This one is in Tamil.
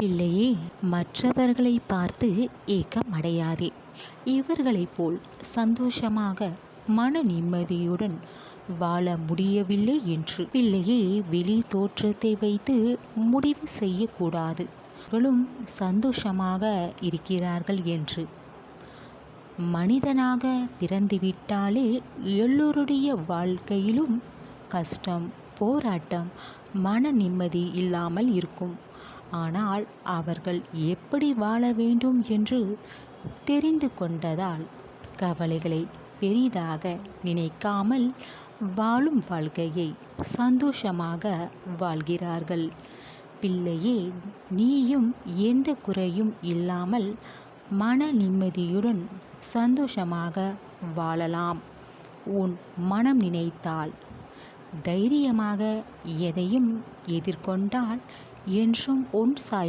பிள்ளையே மற்றவர்களை பார்த்து ஏக்கமடையாதே. இவர்களைப் போல் சந்தோஷமாக மன நிம்மதியுடன் வாழ முடியவில்லை என்று. பிள்ளையே வெளி தோற்றத்தை வைத்து முடிவு செய்யக்கூடாது. அவர்களும் சந்தோஷமாக இருக்கிறார்கள் என்று. மனிதனாக பிறந்துவிட்டாலே எல்லோருடைய வாழ்க்கையிலும் கஷ்டம் போராட்டம் மன நிம்மதி இல்லாமல் இருக்கும். ஆனால் அவர்கள் எப்படி வாழ வேண்டும் என்று தெரிந்து கொண்டதால் கவலைகளை பெரிதாக நினைக்காமல் வாழும் வாழ்க்கையை சந்தோஷமாக வாழ்கிறார்கள். பிள்ளையே நீயும் எந்த குறையும் இல்லாமல் மன நிம்மதியுடன் சந்தோஷமாக வாழலாம். உன் மனம் நினைத்தால் தைரியமாக எதையும் எதிர்கொண்டால் என்றும் உன் சாய்